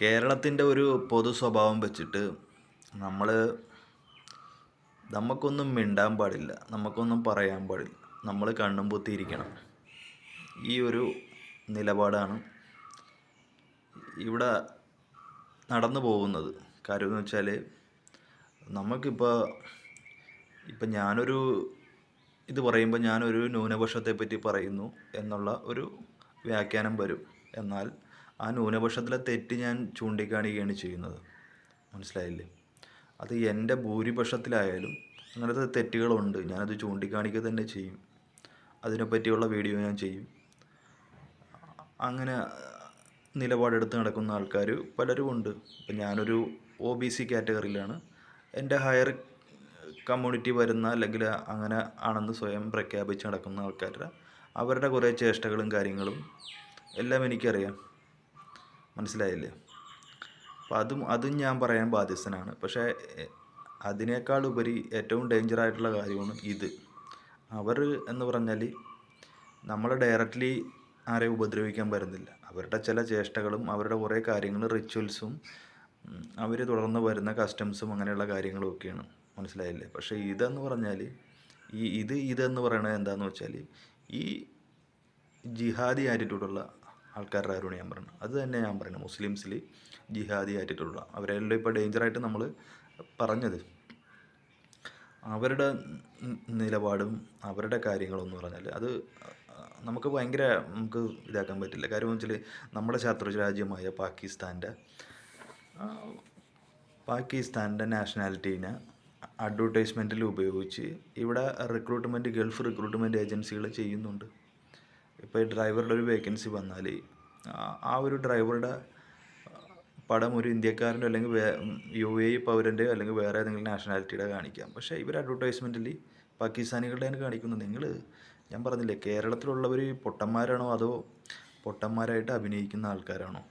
കേരളത്തിന്റെ ഒരു പൊതു സ്വഭാവം വെച്ചിട്ട് നമ്മൾ നമുക്കൊന്നും മിണ്ടാൻ പാടില്ല നമുക്കൊന്നും പറയാൻ പാടില്ല. നമ്മൾ കണ്ണും പൊത്തിയിരിക്കണം. ഈ ഒരു നിലപാടാണ് ഇവിടെ നടന്നു പോകുന്നത്. കാര്യം എന്ന് വെച്ചാൽ നമുക്കിപ്പോൾ ഇപ്പം ഞാനൊരു ഇത് പറയുമ്പോൾ ഞാനൊരു ന്യൂനപക്ഷത്തെ പറ്റി പറയുന്നു എന്നുള്ള ഒരു വ്യാഖ്യാനം വരും. എന്നാൽ ആ ന്യൂനപക്ഷത്തിലെ തെറ്റ് ഞാൻ ചൂണ്ടിക്കാണിക്കുകയാണ് ചെയ്യുന്നത്. മനസ്സിലായില്ലേ? അത് എന്റെ ഭൂരിപക്ഷത്തിലായാലും അങ്ങനത്തെ തെറ്റുകളുണ്ട്. ഞാനത് ചൂണ്ടിക്കാണിക്കുക തന്നെ ചെയ്യും. അതിനെപ്പറ്റിയുള്ള വീഡിയോ ഞാൻ ചെയ്യും. അങ്ങനെ നിലപാടെടുത്ത് നടക്കുന്ന ആൾക്കാർ പലരും ഉണ്ട്. ഇപ്പം ഞാനൊരു ഒ ബി സി കാറ്റഗറിയിലാണ്. എന്റെ ഹയർ കമ്മ്യൂണിറ്റി വരുന്ന അല്ലെങ്കിൽ അങ്ങനെ ആണെന്ന് സ്വയം പ്രഖ്യാപിച്ച് നടക്കുന്ന ആൾക്കാരുടെ അവരുടെ കുറേ ചേഷ്ടകളും കാര്യങ്ങളും എല്ലാം എനിക്കറിയാം. മനസ്സിലായില്ലേ? അപ്പം അതും അതും ഞാൻ പറയാൻ ബാധ്യസ്ഥനാണ്. പക്ഷേ അതിനേക്കാൾ ഉപരി ഏറ്റവും ഡേഞ്ചർ ആയിട്ടുള്ള കാര്യമാണ് ഇത്. അവർ എന്ന് പറഞ്ഞാൽ നമ്മൾ ഡയറക്റ്റ്ലി ആരെയും ഉപദ്രവിക്കാൻ വരുന്നില്ല. അവരുടെ ചില ചേഷ്ടകളും അവരുടെ കുറേ കാര്യങ്ങൾ റിച്വൽസും അവർ തുടർന്ന് വരുന്ന കസ്റ്റംസും അങ്ങനെയുള്ള കാര്യങ്ങളും ഒക്കെയാണ്. മനസ്സിലായില്ലേ? പക്ഷേ ഇതെന്ന് പറഞ്ഞാൽ ഈ ഇത് ഇതെന്ന് പറയണത് എന്താണെന്ന് വെച്ചാൽ ഈ ജിഹാദി ആറ്റിറ്റ്യൂഡുള്ള ആൾക്കാരുടെ കാര്യമാണ് ഞാൻ പറയുന്നത് അത് തന്നെ ഞാൻ പറയുന്നത്. മുസ്ലിംസിൽ ജിഹാദി ആയിട്ടുള്ള അവരെല്ലാം ഇപ്പോൾ ഡേഞ്ചറായിട്ട് നമ്മൾ പറഞ്ഞത്. അവരുടെ നിലപാടും അവരുടെ കാര്യങ്ങളെന്ന് പറഞ്ഞാൽ അത് നമുക്ക് ഭയങ്കര നമുക്ക് ഇതാക്കാൻ പറ്റില്ല. കാര്യം വെച്ചാൽ നമ്മുടെ ശത്രു രാജ്യമായ പാകിസ്ഥാന്റെ പാകിസ്ഥാന്റെ നാഷണാലിറ്റീനെ അഡ്വർടൈസ്മെന്റിൽ ഉപയോഗിച്ച് ഇവിടെ റിക്രൂട്ട്മെന്റ് ഗൾഫ് റിക്രൂട്ട്മെന്റ് ഏജൻസികൾ ചെയ്യുന്നുണ്ട്. ഇപ്പോൾ ഡ്രൈവറുടെ ഒരു വേക്കൻസി വന്നാൽ ആ- ഒരു ഡ്രൈവറുടെ പടം ഒരു ഇന്ത്യക്കാരന്റെ അല്ലെങ്കിൽ വേ യു എ പൗരന്റെ അല്ലെങ്കിൽ വേറെ ഏതെങ്കിലും നാഷണാലിറ്റിയുടെ കാണിക്കാം. പക്ഷേ ഇവർ അഡ്വർടൈസ്മെന്റിൽ പാകിസ്ഥാനികളുടെയാണ് കാണിക്കുന്നത് നിങ്ങൾ ഞാൻ പറഞ്ഞില്ലേ കേരളത്തിലുള്ളവർ പൊട്ടന്മാരാണോ അതോ പൊട്ടന്മാരായിട്ട് അഭിനയിക്കുന്ന ആൾക്കാരാണോ?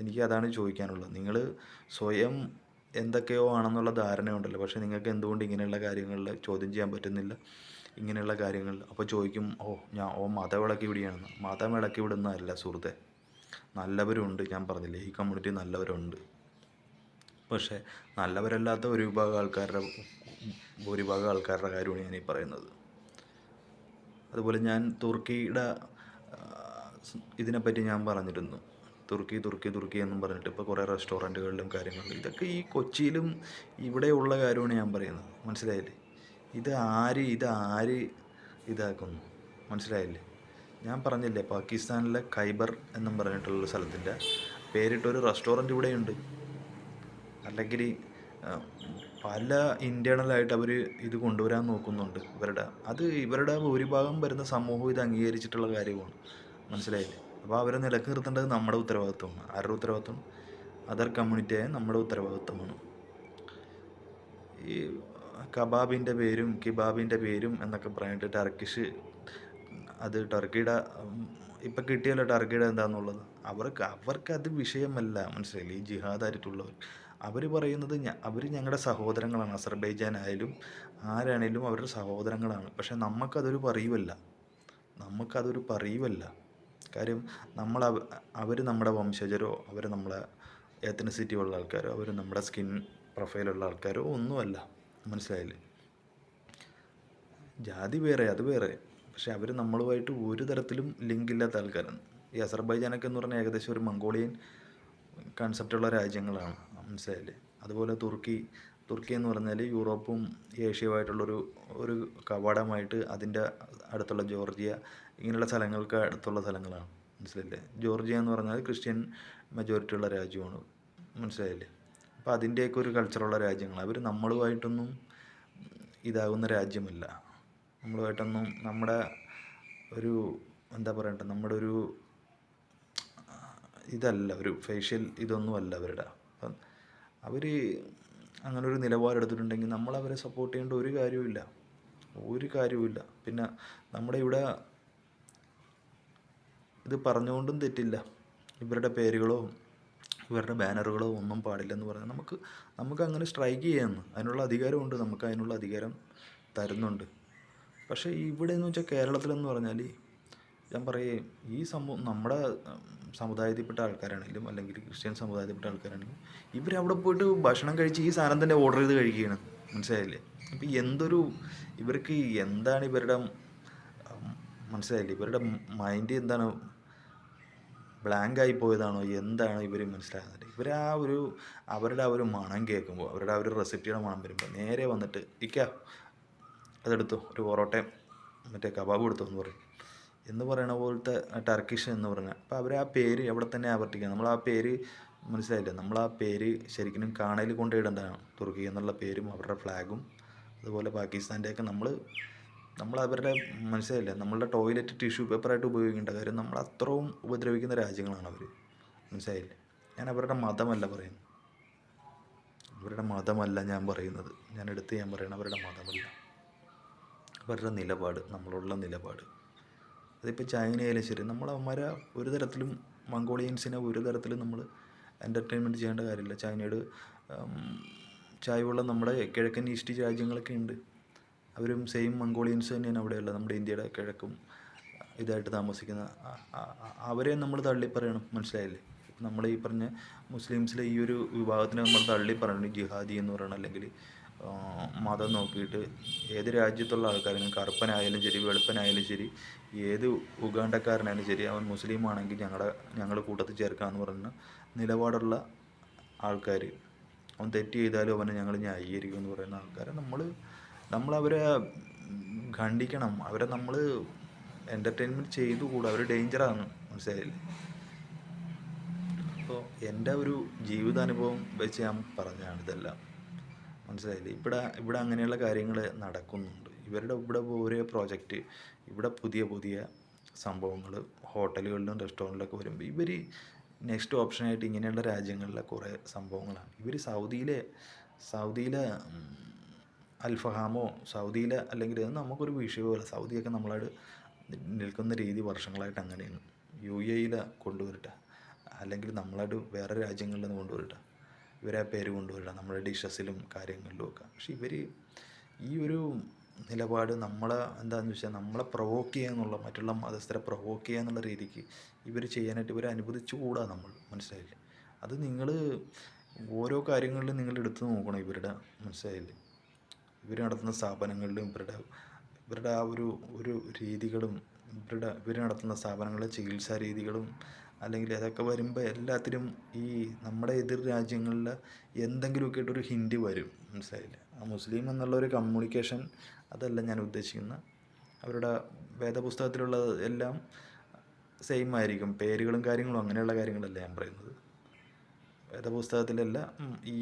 എനിക്ക് അതാണ് ചോദിക്കാനുള്ളത്. നിങ്ങൾ സ്വയം എന്തൊക്കെയോ ആണെന്നുള്ള ധാരണയുണ്ടല്ലോ. പക്ഷേ നിങ്ങൾക്ക് എന്തുകൊണ്ട് ഇങ്ങനെയുള്ള കാര്യങ്ങളിൽ ചോദ്യം ചെയ്യാൻ പറ്റുന്നില്ല? ഇങ്ങനെയുള്ള കാര്യങ്ങൾ. അപ്പോൾ ചോദിക്കും ഓ ഞാൻ ഓ മതം ഇളക്കി വിടുകയാണെന്ന് മതം ഇളക്കി വിടുന്നതല്ല സുഹൃത്തെ. നല്ലവരുണ്ട് ഞാൻ പറഞ്ഞില്ലേ. ഈ കമ്മ്യൂണിറ്റി നല്ലവരുണ്ട്. പക്ഷേ നല്ലവരല്ലാത്ത ഒരു വിഭാഗം ആൾക്കാരുടെ ഭൂരിഭാഗം ആൾക്കാരുടെ കാര്യമാണ് ഞാൻ ഈ പറയുന്നത്. അതുപോലെ ഞാൻ തുർക്കിയുടെ ഇതിനെപ്പറ്റി ഞാൻ പറഞ്ഞിരുന്നു. തുർക്കി തുർക്കി തുർക്കി എന്നും പറഞ്ഞിട്ട് ഇപ്പോൾ കുറേ റെസ്റ്റോറന്റുകളിലും കാര്യങ്ങളിലും ഇതൊക്കെ ഈ കൊച്ചിയിലും ഇവിടെയുള്ള കാര്യമാണ് ഞാൻ പറയുന്നത്. മനസ്സിലായില്ലേ? ഇത് ആര് ഇത് ആര് ഇതാക്കുന്നു? മനസ്സിലായില്ലേ? ഞാൻ പറഞ്ഞില്ലേ പാകിസ്ഥാനിലെ ഖൈബർ എന്നും പറഞ്ഞിട്ടുള്ള സ്ഥലത്തിന്റെ പേരിട്ടൊരു റെസ്റ്റോറന്റ് ഇവിടെയുണ്ട്. അല്ലെങ്കിൽ പല ഇന്റേണലായിട്ട് അവർ ഇത് കൊണ്ടുവരാൻ നോക്കുന്നുണ്ട് ഇവരുടെ അത് ഇവരുടെ ഭൂരിഭാഗം വരുന്ന സമൂഹം ഇത് അംഗീകരിച്ചിട്ടുള്ള കാര്യമാണ്. മനസ്സിലായില്ലേ? അപ്പോൾ അവരെ നിലയ്ക്ക് നിർത്തേണ്ടത് നമ്മുടെ ഉത്തരവാദിത്വമാണ്. ആരുടെ ഉത്തരവാദിത്വം? അതർ കമ്മ്യൂണിറ്റിയായ നമ്മുടെ ഉത്തരവാദിത്വമാണ്. ഈ കബാബിന്റെ പേരും കിബാബിന്റെ പേരും എന്നൊക്കെ പറഞ്ഞിട്ട് ടർക്കിഷ് അത് ടർക്കിയുടെ ഇപ്പം കിട്ടിയല്ലോ ടർക്കിയുടെ എന്താണെന്നുള്ളത് അവർക്ക് അവർക്കത് വിഷയമല്ല മനസ്സിലായി ഈ ജിഹാദായിട്ടുള്ളവർ. അവർ പറയുന്നത് അവർ ഞങ്ങളുടെ സഹോദരങ്ങളാണ്. അസർബൈജാനായാലും ആരാണേലും അവരുടെ സഹോദരങ്ങളാണ്. പക്ഷെ നമുക്കതൊരു പറയുമല്ല നമുക്കതൊരു പറയുമല്ല കാര്യം നമ്മൾ അവർ നമ്മുടെ വംശജരോ അവർ നമ്മളെ എത്തനിസിറ്റി ഉള്ള ആൾക്കാരോ അവർ നമ്മുടെ സ്കിൻ പ്രൊഫൈലുള്ള ആൾക്കാരോ ഒന്നുമല്ല മനസ്സിലായില്ലേ? ജാതി വേറെ അത് വേറെ. പക്ഷെ അവർ നമ്മളുമായിട്ട് ഒരു തരത്തിലും ലിങ്ക് ഇല്ലാത്ത ആൾക്കാരാണ്. ഈ അസർബൈജാനൊക്കെ എന്ന് പറഞ്ഞാൽ ഏകദേശം ഒരു മംഗോളിയൻ കൺസെപ്റ്റുള്ള രാജ്യങ്ങളാണ്. മനസ്സിലായില്ലേ? അതുപോലെ തുർക്കി തുർക്കി എന്ന് പറഞ്ഞാൽ യൂറോപ്പും ഏഷ്യയുമായിട്ടുള്ളൊരു ഒരു കവാടമായിട്ട് അതിന്റെ അടുത്തുള്ള ജോർജിയ ഇങ്ങനെയുള്ള സ്ഥലങ്ങൾക്ക് അടുത്തുള്ള സ്ഥലങ്ങളാണ്. മനസ്സിലായില്ലേ? ജോർജിയ എന്ന് പറഞ്ഞാൽ ക്രിസ്ത്യൻ മെജോറിറ്റിയുള്ള രാജ്യമാണ്. മനസ്സിലായില്ലേ? അപ്പോൾ അതിന്റെയൊക്കെ ഒരു കൾച്ചറുള്ള രാജ്യങ്ങൾ അവർ നമ്മളുമായിട്ടൊന്നും ഇതാകുന്ന രാജ്യമില്ല. നമ്മളുമായിട്ടൊന്നും നമ്മുടെ ഒരു എന്താ പറയട്ടെ നമ്മുടെ ഒരു ഇതല്ല ഒരു ഫേഷ്യൽ ഇതൊന്നുമല്ല അവരുടെ. അപ്പം അവർ അങ്ങനെ ഒരു നിലപാടെടുത്തിട്ടുണ്ടെങ്കിൽ നമ്മൾ അവരെ സപ്പോർട്ട് ചെയ്യേണ്ട ഒരു കാര്യവുമില്ല. ഒരു കാര്യവുമില്ല. പിന്നെ നമ്മുടെ ഇവിടെ ഇത് പറഞ്ഞുകൊണ്ടും തെറ്റില്ല. ഇവരുടെ പേരുകളോ ഇവരുടെ ബാനറുകളോ ഒന്നും പാടില്ലെന്ന് പറഞ്ഞാൽ നമുക്ക് നമുക്ക് അങ്ങനെ സ്ട്രൈക്ക് ചെയ്യാമെന്ന് അതിനുള്ള അധികാരമുണ്ട്. നമുക്ക് അതിനുള്ള അധികാരം തരുന്നുണ്ട്. പക്ഷേ ഇവിടെ എന്ന് വെച്ചാൽ കേരളത്തിലെന്ന് പറഞ്ഞാൽ ഞാൻ പറയുകയും ഈ സംഭവം നമ്മുടെ സമുദായത്തിൽപ്പെട്ട ആൾക്കാരാണെങ്കിലും അല്ലെങ്കിൽ ക്രിസ്ത്യൻ സമുദായത്തിൽപ്പെട്ട ആൾക്കാരാണെങ്കിലും ഇവരവിടെ പോയിട്ട് ഭക്ഷണം കഴിച്ച് ഈ സാധനം തന്നെ ഓർഡർ ചെയ്ത് കഴിക്കുകയാണ്. മനസ്സിലായില്ലേ? അപ്പോൾ എന്തൊരു ഇവർക്ക് എന്താണ് ഇവരുടെ മനസ്സിലായില്ലേ? ഇവരുടെ മൈൻഡ് എന്താണ് ബ്ലാങ്ക് ആയി പോയതാണോ? എന്താണോ ഇവർ മനസ്സിലാകുന്നത്? ഇവർ ആ ഒരു അവരുടെ ആ ഒരു മണം കേൾക്കുമ്പോൾ അവരുടെ ആ ഒരു റെസിപ്പിയുടെ മണം വരുമ്പോൾ നേരെ വന്നിട്ട് ഇക്ക അതെടുത്തു ഒരു പൊറോട്ടയും മറ്റേ കബാബ് എടുത്തു എന്ന് പറയും. എന്ന് പറയണ പോലത്തെ ടർക്കിഷ് എന്ന് പറഞ്ഞാൽ അപ്പോൾ അവർ ആ പേര് എവിടെ തന്നെ ആവർത്തിക്കുക നമ്മൾ ആ പേര് മനസ്സിലായില്ല? നമ്മൾ ആ പേര് ശരിക്കും കാണയിൽ കൊണ്ടിടേണ്ടതാണ് തുർക്കി എന്നുള്ള പേരും അവരുടെ ഫ്ലാഗും അതുപോലെ പാകിസ്ഥാന്റെയൊക്കെ നമ്മൾ നമ്മൾ അവരുടെ മനസ്സിലായില്ല? നമ്മളുടെ ടോയ്ലറ്റ് ടിഷ്യൂ പേപ്പറായിട്ട് ഉപയോഗിക്കേണ്ട കാര്യം നമ്മൾ അത്രയും ഉപദ്രവിക്കുന്ന രാജ്യങ്ങളാണ് അവർ മനസ്സിലായില്ലേ? ഞാൻ അവരുടെ മതമല്ല പറയുന്നത്. അവരുടെ മതമല്ല ഞാൻ പറയുന്നത്. ഞാൻ എടുത്ത് ഞാൻ പറയണത് അവരുടെ മതമല്ല. അവരുടെ നിലപാട് നമ്മളുള്ള നിലപാട്. അതിപ്പോൾ ചൈനയിലും ശരി നമ്മൾ അവന്മാരെ ഒരു തരത്തിലും മംഗോളിയൻസിനെ ഒരു തരത്തിലും നമ്മൾ എന്റർടൈൻമെന്റ് ചെയ്യേണ്ട കാര്യമില്ല. ചൈനയുടെ ചായവുള്ള നമ്മുടെ കിഴക്കൻ ഈസ്റ്റ് രാജ്യങ്ങളൊക്കെ ഉണ്ട്. അവരും സെയിം മംഗോളിയൻസ് തന്നെയാണ് അവിടെയുള്ള നമ്മുടെ ഇന്ത്യയുടെ കിഴക്കും ഇതായിട്ട് താമസിക്കുന്ന അവരെ നമ്മൾ തള്ളി പറയണം. മനസ്സിലായില്ലേ? നമ്മൾ ഈ പറഞ്ഞ മുസ്ലിംസിലെ ഈ ഒരു വിഭാഗത്തിനെ നമ്മൾ തള്ളി പറയണം. ജിഹാദി എന്ന് പറയണം. അല്ലെങ്കിൽ മതം നോക്കിയിട്ട് ഏത് രാജ്യത്തുള്ള ആൾക്കാരെങ്കിലും കറുപ്പനായാലും ശരി വെളുപ്പനായാലും ശരി ഏത് ഉഗാണ്ടക്കാരനായാലും ശരി അവൻ മുസ്ലിം ആണെങ്കിൽ ഞങ്ങളുടെ ഞങ്ങളുടെ കൂട്ടത്തിൽ ചേർക്കാമെന്ന് പറഞ്ഞ നിലപാടുള്ള ആൾക്കാർ അവൻ തെറ്റ് ചെയ്താലും അവനെ ഞങ്ങൾ ന്യായീകരിക്കും എന്ന് പറയുന്ന ആൾക്കാരെ നമ്മൾ നമ്മളവരെ ഖണ്ഡിക്കണം. അവരെ നമ്മൾ എന്റർടൈൻമെന്റ് ചെയ്തുകൂടാ. അവർ ഡേഞ്ചറാണ് മനസ്സിലായില്ലേ? അപ്പോൾ എന്റെ ഒരു ജീവിതാനുഭവം വെച്ച് ഞാൻ പറഞ്ഞതാണ് ഇതെല്ലാം. മനസ്സിലായില്ലേ? ഇവിടെ ഇവിടെ അങ്ങനെയുള്ള കാര്യങ്ങൾ നടക്കുന്നുണ്ട്. ഇവരുടെ ഇവിടെ ഓരോ പ്രോജക്റ്റ് ഇവിടെ പുതിയ പുതിയ സംഭവങ്ങൾ ഹോട്ടലുകളിലും റെസ്റ്റോറന്റിലൊക്കെ വരുമ്പോൾ ഇവർ നെക്സ്റ്റ് ഓപ്ഷനായിട്ട് ഇങ്ങനെയുള്ള രാജ്യങ്ങളിലെ കുറേ സംഭവങ്ങളാണ്. ഇവർ സൗദിയിലെ സൗദിയിലെ അൽഫഹാമോ സൗദിയിലെ അല്ലെങ്കിൽ അത് നമുക്കൊരു വിഷയമല്ല സൗദിയൊക്കെ നമ്മളോട് നിൽക്കുന്ന രീതി വർഷങ്ങളായിട്ട് അങ്ങനെയാണ്. യു എയിലെ കൊണ്ടുവരട്ടെ അല്ലെങ്കിൽ നമ്മളായിട്ട് വേറെ രാജ്യങ്ങളിൽ നിന്ന് കൊണ്ടുവരട്ടെ ഇവരെ പേര് കൊണ്ടുവരട്ടെ നമ്മുടെ ഡിഷസിലും കാര്യങ്ങളിലും ഒക്കെ. പക്ഷേ ഇവർ ഈ ഒരു നിലപാട് നമ്മളെ എന്താണെന്ന് വെച്ചാൽ നമ്മളെ പ്രൊവോക്ക് ചെയ്യുക എന്നുള്ള മറ്റുള്ള മതസ്ഥരെ പ്രൊവോക്ക് ചെയ്യുക എന്നുള്ള രീതിക്ക് ഇവർ ചെയ്യാനായിട്ട് ഇവരെ അനുവദിച്ചുകൂടാ നമ്മൾ മനസ്സിലായില്ലേ? അത് നിങ്ങൾ ഓരോ കാര്യങ്ങളിലും നിങ്ങൾ എടുത്തു നോക്കണം ഇവരുടെ മനസ്സിലായില്ലേ? ഇവർ നടത്തുന്ന സ്ഥാപനങ്ങളിലും ഇവരുടെ ഇവരുടെ ആ ഒരു ഒരു രീതികളും ഇവരുടെ ഇവർ നടത്തുന്ന സ്ഥാപനങ്ങളിലെ ചികിത്സാ രീതികളും അല്ലെങ്കിൽ അതൊക്കെ വരുമ്പോൾ എല്ലാത്തിനും ഈ നമ്മുടെ എതിർ രാജ്യങ്ങളിൽ എന്തെങ്കിലുമൊക്കെ ആയിട്ടൊരു ഹിൻഡ് വരും. മനസ്സിലായില്ലേ? ആ മുസ്ലിം എന്നുള്ള ഒരു കമ്മ്യൂണിക്കേഷൻ അതല്ല ഞാൻ ഉദ്ദേശിക്കുന്നത് അവരുടെ വേദപുസ്തകത്തിലുള്ളത് എല്ലാം സെയിം ആയിരിക്കും. പേരുകളും കാര്യങ്ങളും അങ്ങനെയുള്ള കാര്യങ്ങളല്ല ഞാൻ പറയുന്നത്. വേദപുസ്തകത്തിലല്ല ഈ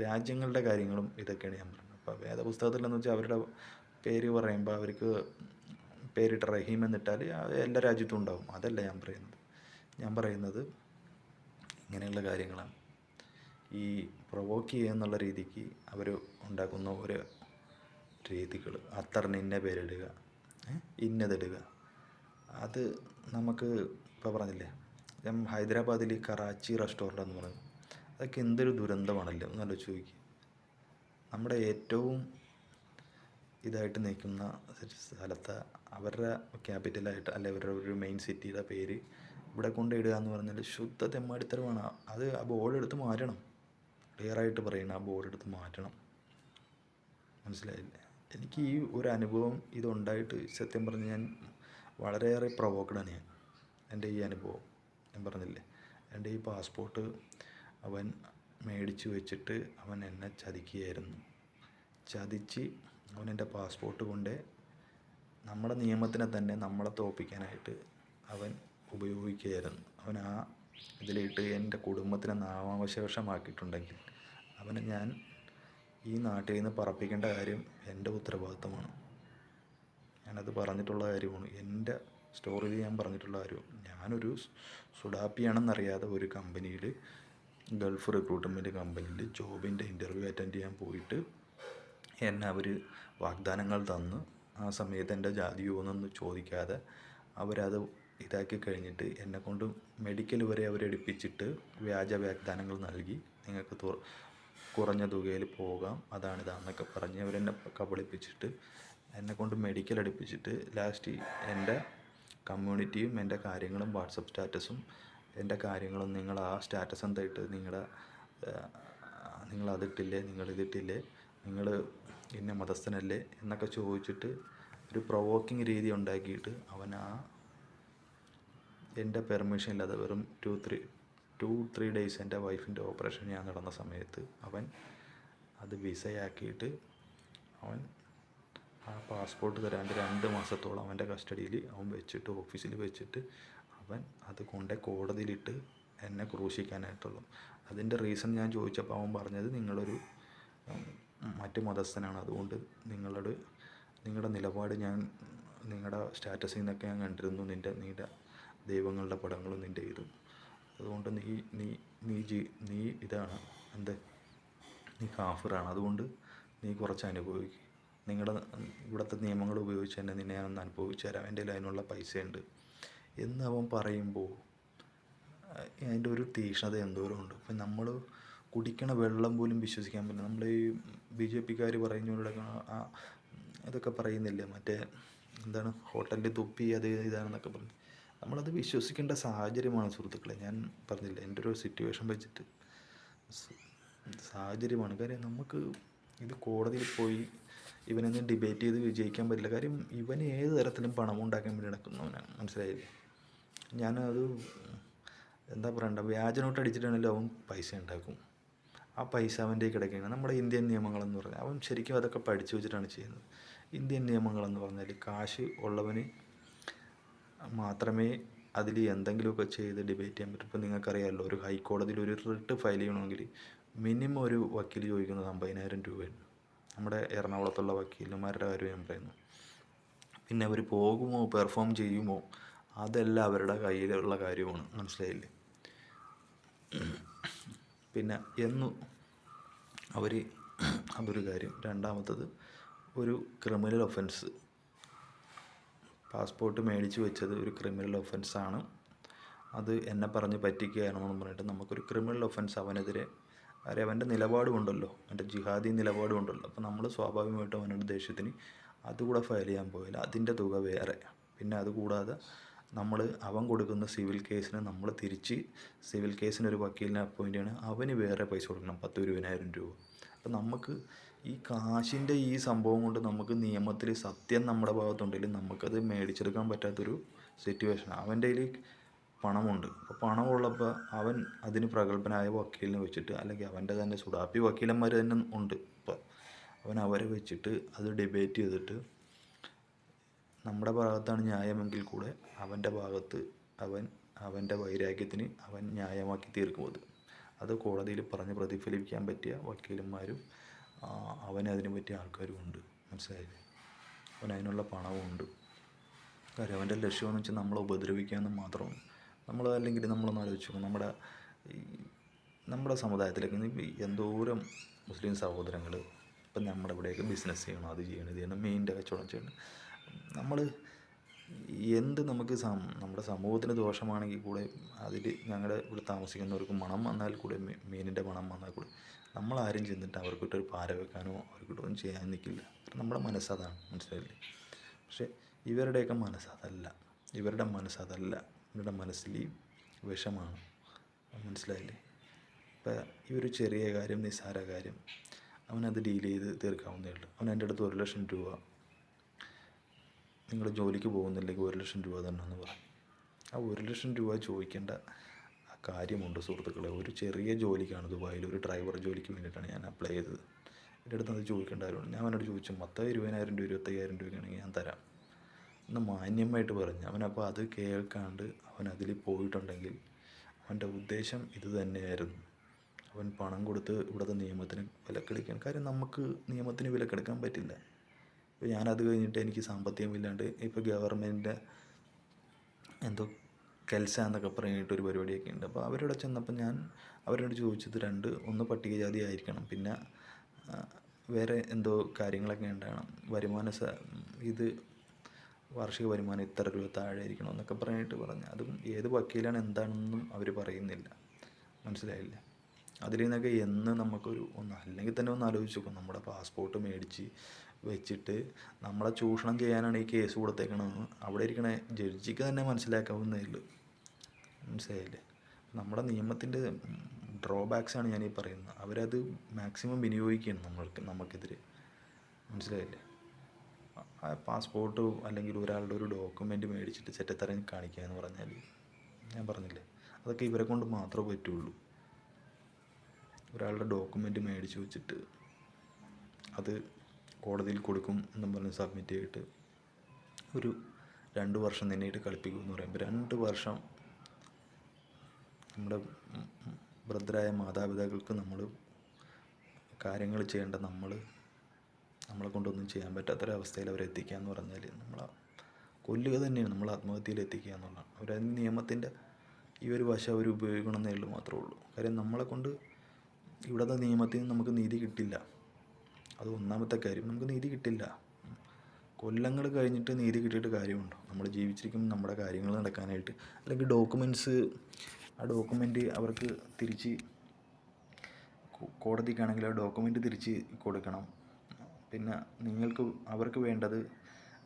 രാജ്യങ്ങളുടെ കാര്യങ്ങളും ഇതൊക്കെയാണ് ഞാൻ പറയുന്നത്. അപ്പോൾ വേദപുസ്തകത്തിലെന്ന് വെച്ചാൽ അവരുടെ പേര് പറയുമ്പോൾ അവർക്ക് പേരിട്ട് റഹീം എന്നിട്ടാൽ എല്ലാ രാജ്യത്തും ഉണ്ടാവും. അതല്ല ഞാൻ പറയുന്നത്. ഞാൻ പറയുന്നത് ഇങ്ങനെയുള്ള കാര്യങ്ങളാണ്. ഈ പ്രൊവോക്ക് ചെയ്യുക എന്നുള്ള രീതിക്ക് അവർ ഉണ്ടാക്കുന്ന ഓരോ രീതികൾ അത്തറിന് ഇന്ന പേരിടുക? ഇന്നതിടുക. അത് നമുക്ക് ഇപ്പോൾ പറഞ്ഞില്ലേ ഞാൻ ഹൈദരാബാദിൽ കറാച്ചി റെസ്റ്റോറന്റ് എന്ന് പറയുന്നത് അതൊക്കെ എന്തൊരു ദുരന്തമാണല്ലോ? എന്നല്ലോ നോക്കി നമ്മുടെ ഏറ്റവും ഇതായിട്ട് നിൽക്കുന്ന സ്ഥലത്ത് അവരുടെ ക്യാപിറ്റലായിട്ട് അല്ലെ അവരുടെ ഒരു മെയിൻ സിറ്റിയുടെ പേര് ഇവിടെ കൊണ്ടിടുക എന്ന് പറഞ്ഞാൽ ശുദ്ധ തെമ്മാടിത്തരമാണ്. അത് ആ ബോർഡ് എടുത്ത് മാറ്റണം. ക്ലിയറായിട്ട് പറയണം ആ ബോർഡ് എടുത്ത് മാറ്റണം. മനസ്സിലായില്ലേ? എനിക്ക് ഈ ഒരു അനുഭവം ഇതുണ്ടായിട്ട് സത്യം പറഞ്ഞ് ഞാൻ വളരെയേറെ പ്രൊവോക്കഡാണ് ഞാൻ. എന്റെ ഈ അനുഭവം. ഞാൻ പറഞ്ഞില്ലേ? എന്റെ ഈ പാസ്പോർട്ട് അവൻ മേടിച്ച് വെച്ചിട്ട് അവൻ എന്നെ ചതിക്കുകയായിരുന്നു. ചതിച്ച് അവൻ എന്റെ പാസ്പോർട്ട് കൊണ്ട് നമ്മുടെ നിയമത്തിനെ തന്നെ നമ്മളെ തോപ്പിക്കാനായിട്ട് അവൻ ഉപയോഗിക്കുകയായിരുന്നു. അവൻ ആ ഇതിലിട്ട് എന്റെ കുടുംബത്തിനെ നാമാവശേഷമാക്കിയിട്ടുണ്ടെങ്കിൽ അവനെ ഞാൻ ഈ നാട്ടിൽ നിന്ന് പറപ്പിക്കേണ്ട കാര്യം എന്റെ ഉത്തരവാദിത്തമാണ്. ഞാനത് പറഞ്ഞിട്ടുള്ള കാര്യമാണ്. എന്റെ സ്റ്റോറിയിൽ ഞാൻ പറഞ്ഞിട്ടുള്ള കാര്യം ഞാനൊരു സുഡാപ്പിയാണെന്നറിയാതെ ഒരു കമ്പനിയിൽ ഗൾഫ് റിക്രൂട്ട്മെന്റ് കമ്പനിയിൽ ജോബിന്റെ ഇന്റർവ്യൂ അറ്റൻഡ് ചെയ്യാൻ പോയിട്ട് എന്നെ അവർ വാഗ്ദാനങ്ങൾ തന്ന്. ആ സമയത്ത് എന്റെ ജാതിയോ എന്നൊന്നും ചോദിക്കാതെ അവരത് ഇതാക്കി കഴിഞ്ഞിട്ട് എന്നെ കൊണ്ട് മെഡിക്കൽ വരെ അവരെടുപ്പിച്ചിട്ട് വ്യാജ വാഗ്ദാനങ്ങൾ നൽകി. നിങ്ങൾക്ക് കുറഞ്ഞ തുകയിൽ പോകാം. അതാണിതാന്നൊക്കെ പറഞ്ഞ് അവരെന്നെ കബളിപ്പിച്ചിട്ട് എന്നെ കൊണ്ട് മെഡിക്കൽ അടുപ്പിച്ചിട്ട് ലാസ്റ്റ് എന്റെ കമ്മ്യൂണിറ്റിയും എന്റെ കാര്യങ്ങളും വാട്സപ്പ് സ്റ്റാറ്റസും എന്റെ കാര്യങ്ങളും നിങ്ങൾ ആ സ്റ്റാറ്റസ് എന്തായിട്ട് നിങ്ങളുടെ നിങ്ങൾ അതിട്ടില്ലേ നിങ്ങൾ ഇതിട്ടില്ലേ നിങ്ങൾ ഇന്ന മതസ്ഥനല്ലേ എന്നൊക്കെ ചോദിച്ചിട്ട് ഒരു പ്രൊവോക്കിംഗ് രീതി ഉണ്ടാക്കിയിട്ട് അവൻ ആ എന്റെ പെർമിഷൻ ഇല്ലാതെ വെറും two three two three days എന്റെ വൈഫിന്റെ ഓപ്പറേഷൻ ഞാൻ നടന്ന സമയത്ത് അവൻ അത് വിസയാക്കിയിട്ട് അവൻ ആ പാസ്പോർട്ട് തരാണ്ട് രണ്ട് മാസത്തോളം അവന്റെ കസ്റ്റഡിയിൽ അവൻ വെച്ചിട്ട് ഓഫീസിൽ വെച്ചിട്ട് അവൻ അത് കൊണ്ട് കോടതിയിലിട്ട് എന്നെ ക്രൂശിക്കാനായിട്ടുള്ളൂ. അതിന്റെ റീസൺ ഞാൻ ചോദിച്ചപ്പോൾ അവൻ പറഞ്ഞത് നിങ്ങളൊരു മറ്റു മതസ്ഥനാണ്. അതുകൊണ്ട് നിങ്ങളോട് നിങ്ങളുടെ നിലപാട് ഞാൻ നിങ്ങളുടെ സ്റ്റാറ്റസിൽ നിന്നൊക്കെ ഞാൻ കണ്ടിരുന്നു. നിന്റെ നിന്റെ ദൈവങ്ങളുടെ പടങ്ങളും നിന്റെ ഇതും. അതുകൊണ്ട് നീ നീ നീ ജീ നീ ഇതാണ്. എന്ത്? നീ കാഫിറാണ്. അതുകൊണ്ട് നീ കുറച്ച് അനുഭവിക്കും. നിങ്ങളുടെ ഇവിടുത്തെ നിയമങ്ങൾ ഉപയോഗിച്ച് തന്നെ നിന്നെ ഞാൻ ഒന്ന് അനുഭവിച്ചു തരാം. എന്റെ അതിനുള്ള പൈസയുണ്ട്. എന്ന് അവൻ പറയുമ്പോൾ അതിന്റെ ഒരു തീക്ഷ്ണത എന്തോരം ഉണ്ട്. ഇപ്പം നമ്മൾ കുടിക്കണ വെള്ളം പോലും വിശ്വസിക്കാൻ പറ്റില്ല. നമ്മൾ ഈ ബി ജെ പിക്കാർ പറയുന്നവരുടെ അതൊക്കെ പറയുന്നില്ലേ? മറ്റേ എന്താണ് ഹോട്ടലിന്റെ തുപ്പി അത് ഇതാണെന്നൊക്കെ പറഞ്ഞു. നമ്മളത് വിശ്വസിക്കേണ്ട സാഹചര്യമാണ് സുഹൃത്തുക്കളെ. ഞാൻ പറഞ്ഞില്ല എന്റെ ഒരു സിറ്റുവേഷൻ വെച്ചിട്ട്. സാഹചര്യമാണ്. കാര്യം നമുക്ക് ഇത് കോടതിയിൽ പോയി ഇവനൊന്നും ഡിബേറ്റ് ചെയ്ത് വിജയിക്കാൻ പറ്റില്ല. കാര്യം ഇവൻ ഏത് തരത്തിലും പണം ഉണ്ടാക്കാൻ വേണ്ടി നടക്കുന്നവനാണ്. മനസ്സിലായില്ലേ? ഞാനത് എന്താ പറയണ്ട വ്യാജ നോട്ട് അടിച്ചിട്ടാണെങ്കിലും അവൻ പൈസ ഉണ്ടാക്കും. ആ പൈസ അവന്റെ കിടക്കുകയാണ് നമ്മുടെ ഇന്ത്യൻ നിയമങ്ങളെന്ന് പറഞ്ഞാൽ അവൻ ശരിക്കും അതൊക്കെ പഠിച്ചു വെച്ചിട്ടാണ് ചെയ്യുന്നത്. ഇന്ത്യൻ നിയമങ്ങളെന്ന് പറഞ്ഞാൽ കാശ് ഉള്ളവന് മാത്രമേ അതിൽ എന്തെങ്കിലുമൊക്കെ ചെയ്ത് ഡിബേറ്റ് ചെയ്യാൻ പറ്റും. ഇപ്പം നിങ്ങൾക്കറിയാമല്ലോ ഒരു ഹൈക്കോടതിയിൽ ഒരു റിട്ട് ഫയൽ ചെയ്യണമെങ്കിൽ മിനിമം ഒരു വക്കീൽ ചോദിക്കുന്നത് അമ്പതിനായിരം രൂപയാണ്. നമ്മുടെ എറണാകുളത്തുള്ള വക്കീലന്മാരുടെ കാര്യം ഞാൻ പറയുന്നു. പിന്നെ അവർ പോകുമോ പെർഫോം ചെയ്യുമോ? അതെല്ലാം അവരുടെ കയ്യിലുള്ള കാര്യമാണ്. മനസ്സിലായില്ലേ? പിന്നെ എന്നു അവർ അതൊരു കാര്യം. രണ്ടാമത്തത് ഒരു ക്രിമിനൽ ഒഫൻസ് പാസ്പോർട്ട് മേടിച്ച് വെച്ചത് ഒരു ക്രിമിനൽ ഒഫൻസാണ് അത് എന്നെ പറഞ്ഞ് പറ്റിക്കുകയാണെന്ന് പറഞ്ഞിട്ട് നമുക്കൊരു ക്രിമിനൽ ഒഫൻസ് അവനെതിരെ അരെ അവന്റെ നിലപാടുമുണ്ടല്ലോ. അവന്റെ ജിഹാദി നിലപാടുമുണ്ടല്ലോ. അപ്പോൾ നമ്മൾ സ്വാഭാവികമായിട്ടും അവനോട് ദേഷ്യത്തിന് അതുകൂടെ ഫയൽ ചെയ്യാൻ പോയില്ല. അതിന്റെ തുക വേറെ. പിന്നെ അതുകൂടാതെ നമ്മൾ അവൻ കൊടുക്കുന്ന സിവിൽ കേസിന് നമ്മൾ തിരിച്ച് സിവിൽ കേസിന് ഒരു വക്കീലിനെ അപ്പോയിന്റ് ചെയ്യണം അവന് വേറെ പൈസ കൊടുക്കണം പത്ത് ഇരുപതിനായിരം രൂപ. അപ്പം നമുക്ക് ഈ കാശിന്റെ ഈ സംഭവം കൊണ്ട് നമുക്ക് നിയമത്തിൽ സത്യം നമ്മുടെ ഭാഗത്തുണ്ടെങ്കിൽ നമുക്കത് മേടിച്ചെടുക്കാൻ പറ്റാത്തൊരു സിറ്റുവേഷൻ അവന്റെ കയ്യിൽ പണമുണ്ട്. അപ്പോൾ പണമുള്ളപ്പോൾ അവൻ അതിന് പ്രഗത്ഭനായ വക്കീലിനെ വെച്ചിട്ട് അല്ലെങ്കിൽ അവന്റെ തന്നെ സുഡാപ്പി വക്കീലന്മാർ തന്നെ ഉണ്ട്. ഇപ്പം അവൻ അവരെ വെച്ചിട്ട് അത് ഡിബേറ്റ് ചെയ്തിട്ട് നമ്മുടെ ഭാഗത്താണ് ന്യായമെങ്കിൽ കൂടെ അവന്റെ ഭാഗത്ത് അവൻ അവന്റെ വൈരാഗ്യത്തിന് അവൻ ന്യായമാക്കി തീർക്കും അത് അത് കോടതിയിൽ പറഞ്ഞ് പ്രതിഫലിപ്പിക്കാൻ പറ്റിയ വക്കീലന്മാരും അവനതിനു പറ്റിയ ആൾക്കാരും ഉണ്ട്. മനസ്സിലായില്ലേ? അവൻ അതിനുള്ള പണവും ഉണ്ട്. കാര്യം അവന്റെ ലക്ഷ്യമെന്ന് വെച്ചാൽ നമ്മളെ ഉപദ്രവിക്കുക എന്ന് മാത്രമാണ്. നമ്മൾ അല്ലെങ്കിൽ നമ്മളൊന്ന് ആലോചിച്ചു നമ്മുടെ നമ്മുടെ സമുദായത്തിലേക്ക് എന്തോരം മുസ്ലിം സഹോദരങ്ങൾ ഇപ്പം നമ്മുടെ ഇവിടെയൊക്കെ ബിസിനസ് ചെയ്യണം അത് ചെയ്യണം ഇത് ചെയ്യണം മെയിന്റെ കച്ചവടം ചെയ്യണം. നമ്മൾ എന്ത് നമുക്ക് സം നമ്മുടെ സമൂഹത്തിന് ദോഷമാണെങ്കിൽ കൂടെ അതിൽ ഞങ്ങളുടെ ഇവിടെ താമസിക്കുന്നവർക്ക് മണം വന്നാൽ കൂടെ മീനിന്റെ മണം വന്നാൽ കൂടെ നമ്മളാരും ചെന്നിട്ട് അവർക്കിട്ടൊരു പാര വെക്കാനോ അവർക്കിട്ടൊന്നും ചെയ്യാൻ നിൽക്കില്ല നമ്മുടെ മനസ്സതാണ് മനസ്സിലായില്ലേ? പക്ഷേ ഇവരുടെയൊക്കെ മനസ്സതല്ല ഇവരുടെ മനസ്സതല്ല ഇവരുടെ മനസ്സിൽ വിഷമാണ്. മനസ്സിലായില്ലേ? ഇപ്പം ഈ ഒരു ചെറിയ കാര്യം നിസ്സാര കാര്യം അവനത് ഡീൽ ചെയ്ത് തീർക്കാവുന്നേ ഉള്ളൂ. അവൻ എന്റെ അടുത്ത് ഒരു ലക്ഷം രൂപ നിങ്ങൾ ജോലിക്ക് പോകുന്നില്ലെങ്കിൽ ഒരു ലക്ഷം രൂപ തന്നെയെന്ന് പറഞ്ഞു. ആ ഒരു ലക്ഷം രൂപ ചോദിക്കേണ്ട കാര്യമുണ്ട് സുഹൃത്തുക്കളെ. ഒരു ചെറിയ ജോലിക്കാണ് ദുബായിൽ ഒരു ഡ്രൈവർ ജോലിക്ക് വേണ്ടിയിട്ടാണ് ഞാൻ അപ്ലൈ ചെയ്തത്. എന്റെ അടുത്ത് അത് ചോദിക്കേണ്ട കാര്യമാണ് ഞാൻ അവനോട് ചോദിച്ചു മൊത്തം ഇരുപതിനായിരം രൂപ ഇരുപത്തയ്യായിരം രൂപയാണെങ്കിൽ ഞാൻ തരാം. എന്ന് മാന്യമായിട്ട് പറഞ്ഞു. അവനപ്പോൾ അത് കേൾക്കാണ്ട് അവൻ അതിൽ പോയിട്ടുണ്ടെങ്കിൽ അവന്റെ ഉദ്ദേശം ഇത് തന്നെയായിരുന്നു. അവൻ പണം കൊടുത്ത് ഇവിടുത്തെ നിയമത്തിന് വിലക്കെടുക്കാൻ. കാര്യം നമുക്ക് നിയമത്തിന് വിലക്കെടുക്കാൻ പറ്റില്ല. ഇപ്പോൾ ഞാനത് കഴിഞ്ഞിട്ട് എനിക്ക് സാമ്പത്തികമില്ലാണ്ട് ഇപ്പോൾ ഗവൺമെന്റിന്റെ എന്തോ കെൽസ എന്നൊക്കെ പറഞ്ഞിട്ട് ഒരു പരിപാടിയൊക്കെ ഉണ്ട്. അപ്പോൾ അവരോട് ചെന്നപ്പോൾ ഞാൻ അവരോട് ചോദിച്ചത് രണ്ട് ഒന്ന് പട്ടികജാതി ആയിരിക്കണം പിന്നെ വേറെ എന്തോ കാര്യങ്ങളൊക്കെ ഉണ്ടാകണം. വരുമാന സ ഇത് വാർഷിക വരുമാനം ഇത്ര രൂപ താഴെ ആയിരിക്കണം എന്നൊക്കെ പറഞ്ഞിട്ട് പറഞ്ഞു. അതും ഏത് വക്കീലാണ് എന്താണെന്നും അവർ പറയുന്നില്ല. മനസ്സിലായില്ല. അതിൽ നിന്നൊക്കെ എന്ന് നമുക്കൊരു ഒന്ന് അല്ലെങ്കിൽ തന്നെ ഒന്ന് ആലോചിച്ച് നോക്കും. നമ്മുടെ പാസ്പോർട്ട് മേടിച്ച് വെച്ചിട്ട് നമ്മളെ ചൂഷണം ചെയ്യാനാണ് ഈ കേസ് കൊടുത്തേക്കണമെന്ന് അവിടെ ഇരിക്കണ ജഡ്ജിക്ക് തന്നെ മനസ്സിലാക്കാവുന്നതേ ഉള്ളൂ. മനസ്സിലായില്ലേ? നമ്മുടെ നിയമത്തിന്റെ ഡ്രോബാക്സാണ് ഞാൻ ഈ പറയുന്നത്. അവരത് മാക്സിമം വിനിയോഗിക്കുകയാണ് നമ്മൾക്ക് നമുക്കെതിരെ. മനസ്സിലായില്ലേ? പാസ്പോർട്ട് അല്ലെങ്കിൽ ഒരാളുടെ ഒരു ഡോക്യുമെന്റ് മേടിച്ചിട്ട് ചെറ്റത്തരം കാണിക്കുക എന്ന് പറഞ്ഞാൽ ഞാൻ പറഞ്ഞില്ലേ? അതൊക്കെ ഇവരെ കൊണ്ട് മാത്രമേ പറ്റുള്ളൂ. ഒരാളുടെ ഡോക്യുമെന്റ് മേടിച്ച് വെച്ചിട്ട് അത് കോടതിയിൽ കൊടുക്കും എന്നും പറഞ്ഞ് സബ്മിറ്റ് ചെയ്തിട്ട് ഒരു രണ്ട് വർഷം നിന്നെയിട്ട് കളിപ്പിക്കും എന്ന് പറയുമ്പോൾ രണ്ട് വർഷം നമ്മുടെ ഭദ്രായ മാതാപിതാക്കൾക്ക് നമ്മൾ കാര്യങ്ങൾ ചെയ്യേണ്ട നമ്മൾ നമ്മളെ കൊണ്ടൊന്നും ചെയ്യാൻ പറ്റാത്തൊരവസ്ഥയിൽ അവരെ എത്തിക്കുക എന്ന് പറഞ്ഞാൽ നമ്മൾ കൊല്ലുക തന്നെയാണ് നമ്മൾ ആത്മഹത്യയിൽ എത്തിക്കുക എന്നുള്ളതാണ്. അവർ നിയമത്തിന്റെ ഈ ഒരു ഭാഷ അവർ ഉപയോഗിക്കണമെന്നേ ഉള്ളൂ മാത്രമേ ഉള്ളൂ. കാര്യം നമ്മളെ കൊണ്ട് ഇവിടുത്തെ നിയമത്തിൽ നമുക്ക് നീതി കിട്ടില്ല. അത് ഒന്നാമത്തെ കാര്യം. നമുക്ക് നീതി കിട്ടില്ല. കൊല്ലങ്ങൾ കഴിഞ്ഞിട്ട് നീതി കിട്ടിയിട്ട് കാര്യമുണ്ടോ? നമ്മൾ ജീവിച്ചിരിക്കുമ്പോൾ നമ്മുടെ കാര്യങ്ങൾ നടക്കാനായിട്ട്. അല്ലെങ്കിൽ ഡോക്യുമെന്റ്സ് ആ ഡോക്യുമെന്റ് അവർക്ക് തിരിച്ച് കോടതിക്കാണെങ്കിൽ ആ ഡോക്യുമെന്റ് തിരിച്ച് കൊടുക്കണം. പിന്നെ നിങ്ങൾക്ക് അവർക്ക് വേണ്ടത്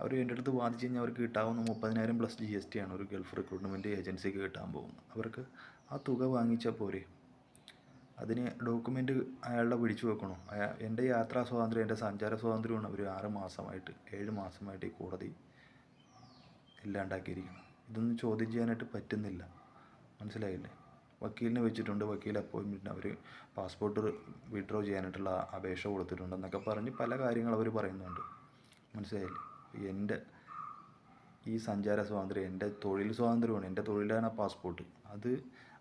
അവർ എന്റെ അടുത്ത് വാദിച്ച് കഴിഞ്ഞാൽ അവർക്ക് കിട്ടാവുന്ന മുപ്പതിനായിരം പ്ലസ് ജി എസ് ടി ആണ്. ഒരു ഗൾഫ് റിക്രൂട്ട്മെന്റ് ഏജൻസിക്ക് കിട്ടാൻ പോകുന്നത്. അവർക്ക് ആ തുക വാങ്ങിച്ചാൽ പോരെ? അതിന് ഡോക്യുമെന്റ് അയാളുടെ പിടിച്ചു വെക്കണോ? എന്റെ യാത്രാ സ്വാതന്ത്ര്യം എന്റെ സഞ്ചാര സ്വാതന്ത്ര്യമാണ് ഒരു ആറ് മാസമായിട്ട് ഏഴ് മാസമായിട്ട് ഈ കോടതി ഇല്ലാണ്ടാക്കിയിരിക്കണം ഇതൊന്നും ചോദ്യം ചെയ്യാനായിട്ട് പറ്റുന്നില്ല. മനസ്സിലായില്ലേ? വക്കീലിനെ വെച്ചിട്ടുണ്ട് വക്കീൽ അപ്പോയിൻമെന്റിന് അവർ പാസ്പോർട്ട് വിഡ്രോ ചെയ്യാനായിട്ടുള്ള അപേക്ഷ കൊടുത്തിട്ടുണ്ട് എന്നൊക്കെ പറഞ്ഞ് പല കാര്യങ്ങൾ അവർ പറയുന്നുണ്ട്. മനസ്സിലായില്ലേ? എന്റെ ഈ സഞ്ചാര സ്വാതന്ത്ര്യം എന്റെ തൊഴിൽ സ്വാതന്ത്ര്യമാണ് എന്റെ തൊഴിലാണ് പാസ്പോർട്ട്. അത്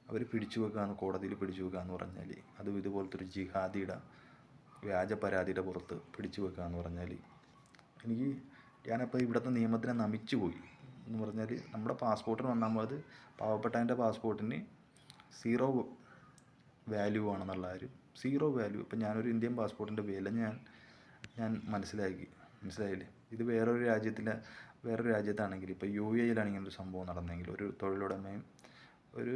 അവർ പിടിച്ചു വെക്കുകയാണ് കോടതിയിൽ പിടിച്ചു വെക്കാന്ന് പറഞ്ഞാൽ അതും ഇതുപോലത്തെ ഒരു ജിഹാദിയുടെ വ്യാജ പരാതിയുടെ പുറത്ത് പിടിച്ചു വെക്കാന്ന് പറഞ്ഞാൽ എനിക്ക് ഞാനപ്പോൾ ഇവിടുത്തെ നിയമത്തിനെ നമിച്ചു പോയി. എന്ന് പറഞ്ഞാൽ നമ്മുടെ പാസ്പോർട്ടിന് ഒന്നാമത് പാവപ്പെട്ടതിന്റെ പാസ്പോർട്ടിന് സീറോ വാല്യൂ ആണെന്നുള്ള കാര്യം. Zero value. ഇപ്പം ഞാനൊരു ഇന്ത്യൻ പാസ്പോർട്ടിന്റെ വില ഞാൻ ഞാൻ മനസ്സിലാക്കി. മനസ്സിലായില്ലേ? ഇത് വേറൊരു രാജ്യത്തിലെ വേറൊരു രാജ്യത്താണെങ്കിൽ ഇപ്പോൾ യു എയിലാണ് ഇങ്ങനൊരു സംഭവം നടന്നെങ്കിൽ ഒരു തൊഴിലുടമയും ഒരു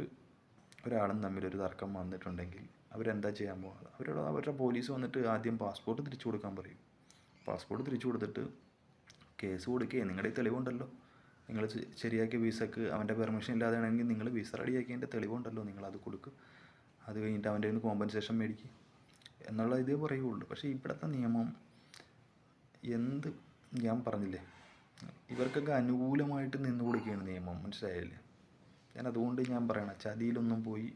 ഒരാളും ഒരു തർക്കം വന്നിട്ടുണ്ടെങ്കിൽ അവരെന്താ ചെയ്യാൻ പോകുന്നത് അവരോട് അവരുടെ പോലീസ് വന്നിട്ട് ആദ്യം പാസ്പോർട്ട് തിരിച്ചു കൊടുക്കാൻ പറയും. പാസ്പോർട്ട് തിരിച്ചു കൊടുത്തിട്ട് കേസ് കൊടുക്കുകയും നിങ്ങളുടെ ഈ തെളിവുണ്ടല്ലോ. നിങ്ങൾ ശരിയാക്കിയ വിസക്ക് അവന്റെ പെർമിഷൻ ഇല്ലാതെയാണെങ്കിൽ നിങ്ങൾ വിസ റെഡിയാക്കിയതിന്റെ തെളിവുണ്ടല്ലോ നിങ്ങളത് കൊടുക്കുക അത് കഴിഞ്ഞിട്ട് അവന്റെ നിന്ന് കോമ്പൻസേഷൻ മേടിക്കുക എന്നുള്ള ഇതേ പറയുള്ളൂ. പക്ഷേ ഇവിടുത്തെ നിയമം എന്ത് ഞാൻ പറഞ്ഞില്ലേ? ഇവർക്കൊക്കെ അനുകൂലമായിട്ട് നിന്ന് കൊടുക്കുകയാണ് നിയമം. മനസ്സിലായില്ലേ? ഞാൻ അതുകൊണ്ട് ഞാൻ പറയണം ചതിയിലൊന്നും പോയി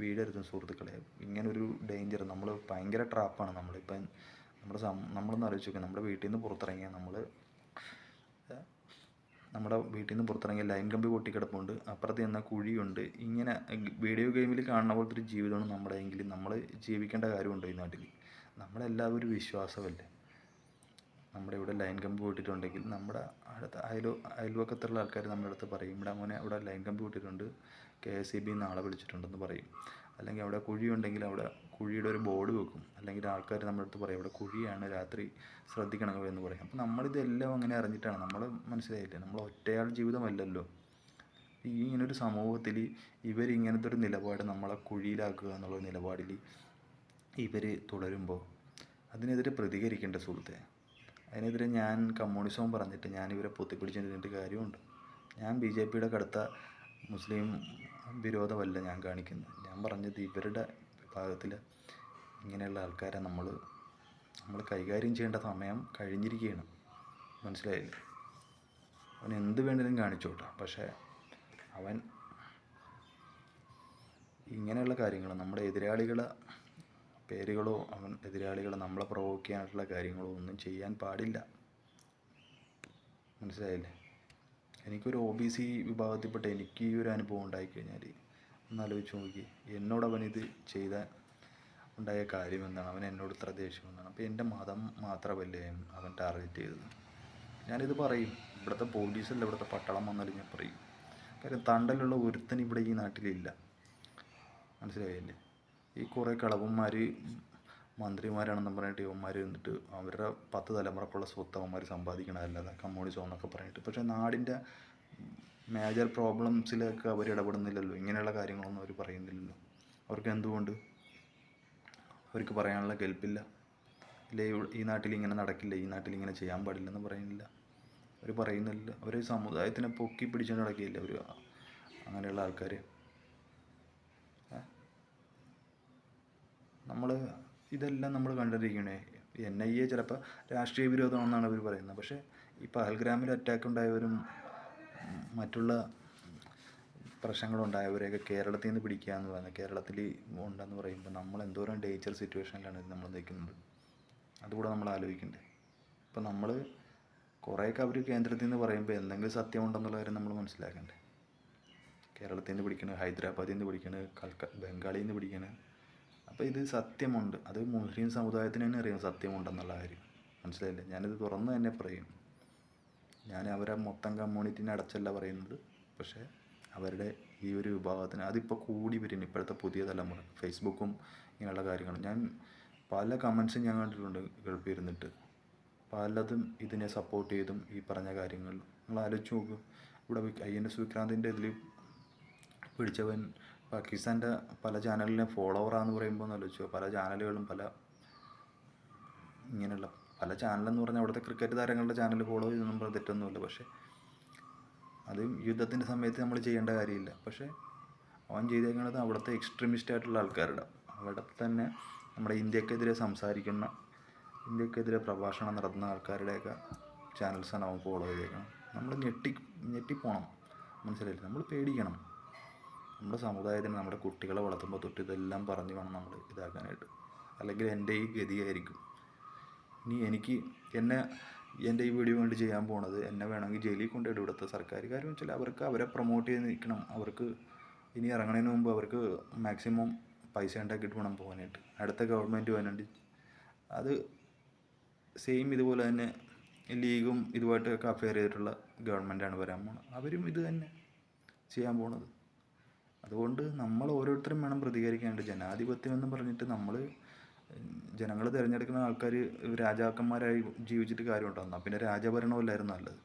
വീഴരുത് സുഹൃത്തുക്കളെ. ഇങ്ങനൊരു ഡേഞ്ചർ നമ്മൾ ഭയങ്കര ട്രാപ്പാണ് നമ്മളിപ്പം നമ്മുടെ സം നമ്മളൊന്ന് ആലോചിച്ച് നോക്കുക നമ്മുടെ വീട്ടിൽ നിന്ന് പുറത്തിറങ്ങിയാൽ നമ്മൾ നമ്മുടെ വീട്ടിൽ നിന്ന് പുറത്തിറങ്ങിയ ലൈൻ കമ്പി പൊട്ടിക്കിടപ്പുണ്ട്. അപ്പുറത്ത് ചെന്ന കുഴിയുണ്ട്. ഇങ്ങനെ വീഡിയോ ഗെയിമിൽ കാണുന്ന പോലത്തെ ഒരു ജീവിതമാണ് നമ്മുടെ എങ്കിൽ നമ്മൾ ജീവിക്കേണ്ട കാര്യമുണ്ടോ ഈ നാട്ടിൽ നമ്മളെല്ലാവരും വിശ്വാസമല്ലേ? നമ്മുടെ ഇവിടെ ലൈൻ കമ്പി പൊട്ടിയിട്ടുണ്ടെങ്കിൽ നമ്മുടെ അടുത്ത അയൽ അയൽവക്കത്തുള്ള ആൾക്കാർ നമ്മുടെ അടുത്ത് പറയും ഇവിടെ മോനെ അവിടെ ലൈൻ കമ്പി പൊട്ടിയിട്ടുണ്ട് കെ എസ് ഇ ബി നാളെ വിളിച്ചിട്ടുണ്ടെന്ന് പറയും. അല്ലെങ്കിൽ അവിടെ കുഴിയുണ്ടെങ്കിൽ അവിടെ കുഴിയുടെ ഒരു ബോർഡ് വെക്കും. അല്ലെങ്കിൽ ആൾക്കാർ നമ്മുടെ അടുത്ത് പറയും അവിടെ കുഴിയാണ് രാത്രി ശ്രദ്ധിക്കണം എന്ന് പറയും. അപ്പോൾ നമ്മളിതെല്ലാം അങ്ങനെ അറിഞ്ഞിട്ടാണ്. നമ്മൾ മനസ്സിലായില്ലേ? നമ്മൾ ഒറ്റയാൾ ജീവിതമല്ലല്ലോ. ഈ ഇങ്ങനൊരു സമൂഹത്തിൽ ഇവരിങ്ങനത്തെ ഒരു നിലപാട് നമ്മളെ കുഴിയിലാക്കുക എന്നുള്ള നിലപാടിൽ ഇവർ തുടരുമ്പോൾ അതിനെതിരെ പ്രതികരിക്കേണ്ട സുഹൃത്തെ. അതിനെതിരെ ഞാൻ കമ്മ്യൂണിസവും പറഞ്ഞിട്ട് ഞാൻ ഇവരെ പൊത്തിപ്പിടിച്ച് നിന്നിട്ട് കാര്യമുണ്ട്. ഞാൻ ബി ജെ പിയുടെ കടുത്ത മുസ്ലിം വിരോധമല്ല ഞാൻ കാണിക്കുന്നത്. ഞാൻ പറഞ്ഞത് ഇവരുടെ വിഭാഗത്തിൽ ഇങ്ങനെയുള്ള ആൾക്കാരെ നമ്മൾ നമ്മൾ കൈകാര്യം ചെയ്യേണ്ട സമയം കഴിഞ്ഞിരിക്കുകയാണ്. മനസ്സിലായില്ലേ? അവൻ എന്ത് വേണേലും കാണിച്ചോട്ടെ. പക്ഷേ അവൻ ഇങ്ങനെയുള്ള കാര്യങ്ങൾ നമ്മുടെ എതിരാളികളെ പേരുകളോ അവൻ എതിരാളികൾ നമ്മളെ പ്രൊവോക്ക് ചെയ്യാനായിട്ടുള്ള കാര്യങ്ങളോ ഒന്നും ചെയ്യാൻ പാടില്ല. മനസ്സിലായില്ലേ? എനിക്കൊരു ഒ ബി സി വിഭാഗത്തിൽപ്പെട്ട എനിക്ക് ഈ ഒരു അനുഭവം ഉണ്ടായിക്കഴിഞ്ഞാൽ ഒന്ന് ആലോചിച്ച് നോക്കി. എന്നോട് അവനിത് ചെയ്ത ഉണ്ടായ കാര്യം എന്താണ്? അവൻ എന്നോട് ഇത്ര ദേഷ്യം എന്താണ് അപ്പോൾ എന്റെ മതം മാത്രമല്ലേ അവൻ ടാർഗറ്റ് ചെയ്തത്? ഞാനിത് പറയും. ഇവിടുത്തെ പോലീസല്ല ഇവിടുത്തെ പട്ടാളം വന്നാലും ഞാൻ പറയും. കാര്യം തണ്ടലുള്ള ഒരുത്തൻ ഇവിടെ ഈ നാട്ടിലില്ല. മനസ്സിലായില്ലേ? ഈ കുറേ കളവന്മാർ മന്ത്രിമാരാണെന്ന് പറഞ്ഞിട്ട് ഇവന്മാർ എന്നിട്ട് അവരുടെ പത്ത് തലമുറക്കുള്ള സ്വത്ത് അവന്മാർ സമ്പാദിക്കണതല്ലാതെ കമ്മ്യൂണിസം എന്നൊക്കെ പറഞ്ഞിട്ട്. പക്ഷേ നാടിന്റെ മേജർ പ്രോബ്ലംസിലൊക്കെ അവർ ഇടപെടുന്നില്ലല്ലോ. ഇങ്ങനെയുള്ള കാര്യങ്ങളൊന്നും അവർ പറയുന്നില്ലല്ലോ. അവർക്ക് എന്തുകൊണ്ട്? അവർക്ക് പറയാനുള്ള കെൽപ്പില്ല. ഇല്ലേ ഈ നാട്ടിൽ ഇങ്ങനെ നടക്കില്ല ഈ നാട്ടിൽ ഇങ്ങനെ ചെയ്യാൻ പാടില്ലെന്ന് പറയുന്നില്ല. അവർ പറയുന്നില്ല. അവർ സമുദായത്തിനെ പൊക്കി പിടിച്ചുകൊണ്ട് നടക്കുകയില്ല അവർ അങ്ങനെയുള്ള ആൾക്കാർ നമ്മൾ ഇതെല്ലാം നമ്മൾ കണ്ടിരിക്കണേ. എൻ ഐ എ ചിലപ്പോൾ രാഷ്ട്രീയ വിരോധമാണെന്നാണ് അവർ പറയുന്നത്. പക്ഷേ ഈ പഹൽഗ്രാമിൽ അറ്റാക്ക് ഉണ്ടായവരും മറ്റുള്ള പ്രശ്നങ്ങളുണ്ടായവരെയൊക്കെ കേരളത്തിൽ നിന്ന് പിടിക്കുക എന്ന് പറയുന്നത്. കേരളത്തിൽ ഉണ്ടെന്ന് പറയുമ്പോൾ നമ്മൾ എന്തോരം ഡേഞ്ചർ സിറ്റുവേഷനിലാണ് നമ്മൾ നിൽക്കുന്നത്. അതുകൂടെ നമ്മൾ ആലോചിക്കണ്ടേ. ഇപ്പം നമ്മൾ കുറേയൊക്കെ അവർ കേന്ദ്രത്തിൽ നിന്ന് പറയുമ്പോൾ എന്തെങ്കിലും സത്യമുണ്ടെന്നുള്ള കാര്യം നമ്മൾ മനസ്സിലാക്കണ്ടേ? കേരളത്തിൽ നിന്ന് പിടിക്കണത് ഹൈദരാബാദിൽ നിന്ന് പിടിക്കണത് കൽക്ക ബംഗാളിൽ നിന്ന് പിടിക്കണത് അപ്പോൾ ഇത് സത്യമുണ്ട്. അത് മുസ്ലിം സമുദായത്തിന് തന്നെ അറിയാം സത്യമുണ്ടെന്നുള്ള കാര്യം. മനസ്സിലായില്ലേ? ഞാനിത് തുറന്ന് തന്നെ പറയും. ഞാൻ അവരെ മൊത്തം കമ്മ്യൂണിറ്റിനെ അടച്ചല്ല പറയുന്നത്. പക്ഷേ അവരുടെ ഈ ഒരു വിഭാഗത്തിന് അതിപ്പോൾ കൂടി വരുന്നു ഇപ്പോഴത്തെ പുതിയ തലമുറ. ഫേസ്ബുക്കും ഇങ്ങനെയുള്ള കാര്യങ്ങളും. ഞാൻ പല കമൻസും ഞാൻ കണ്ടിട്ടുണ്ട് ഗൾഫിൽ ഇരുന്നിട്ട്. പലതും ഇതിനെ സപ്പോർട്ട് ചെയ്തും ഈ പറഞ്ഞ കാര്യങ്ങൾ. നിങ്ങൾ ആലോചിച്ച് നോക്കും. ഇവിടെ ഐ എൻ എസ് വിക്രാന്തിന്റെ ഇതിൽ പിടിച്ചവൻ പാകിസ്ഥാന്റെ പല ചാനലിനെ ഫോളോവറാന്ന് പറയുമ്പോൾ ഒന്ന് ആലോചിച്ചോ പല ചാനലുകളും പല ഇങ്ങനെയുള്ള പല ചാനലെന്ന് പറഞ്ഞാൽ അവിടുത്തെ ക്രിക്കറ്റ് താരങ്ങളുടെ ചാനൽ ഫോളോ ചെയ്തൊന്നും പറഞ്ഞ തെറ്റൊന്നുമില്ല. പക്ഷേ അത് യുദ്ധത്തിന്റെ സമയത്ത് നമ്മൾ ചെയ്യേണ്ട കാര്യമില്ല. പക്ഷേ അവൻ ചെയ്തേക്കുന്നത് അവിടുത്തെ എക്സ്ട്രീമിസ്റ്റ് ആയിട്ടുള്ള ആൾക്കാരുടെ അവിടെ തന്നെ നമ്മുടെ ഇന്ത്യക്കെതിരെ സംസാരിക്കുന്ന ഇന്ത്യക്കെതിരെ പ്രഭാഷണം നടത്തുന്ന ആൾക്കാരുടെയൊക്കെ ചാനൽസാണ് അവൻ ഫോളോ ചെയ്തേക്കണം നമ്മൾ ഞെട്ടി ഞെട്ടിപ്പോണം. മനസ്സിലായില്ലേ? നമ്മൾ പേടിക്കണം. നമ്മുടെ സമുദായത്തിന് നമ്മുടെ കുട്ടികളെ വളർത്തുമ്പോൾ തൊട്ട് ഇതെല്ലാം പറഞ്ഞു വേണം നമ്മൾ ഇതാക്കാനായിട്ട്. അല്ലെങ്കിൽ എന്റെ ഈ ഗതിയായിരിക്കും. ഇനി എനിക്ക് എന്നെ എന്റെ ഈ വീഡിയോ വേണ്ടി ചെയ്യാൻ പോണത് എന്നെ വേണമെങ്കിൽ ജയിലിൽ കൊണ്ടുപോയി ഇവിടുത്തെ സർക്കാർ കാര്യം വെച്ചാൽ അവർക്ക് അവരെ പ്രൊമോട്ട് ചെയ്ത് നിൽക്കണം. അവർക്ക് ഇനി ഇറങ്ങുന്നതിന് മുമ്പ് അവർക്ക് മാക്സിമം പൈസ ഉണ്ടാക്കിയിട്ട് വേണം പോകാനായിട്ട്. അടുത്ത ഗവൺമെന്റ് വേണമെങ്കിൽ അത് സെയിം ഇതുപോലെ തന്നെ ലീഗും ഇതുമായിട്ടൊക്കെ അഫെയർ ചെയ്തിട്ടുള്ള ഗവൺമെന്റാണ് വരാൻ പോണത്. അവരും ഇത് തന്നെ ചെയ്യാൻ പോണത്. അതുകൊണ്ട് നമ്മൾ ഓരോരുത്തരും വേണം പ്രതികരിക്കേണ്ടത് ജനാധിപത്യം എന്ന് പറഞ്ഞിട്ട് നമ്മൾ ജനങ്ങൾ തിരഞ്ഞെടുക്കുന്ന ആൾക്കാർ രാജാക്കന്മാരായി ജീവിച്ചിട്ട് കാര്യമുണ്ടോ? എന്നാൽ പിന്നെ രാജഭരണമല്ലായിരുന്നു നല്ലത്.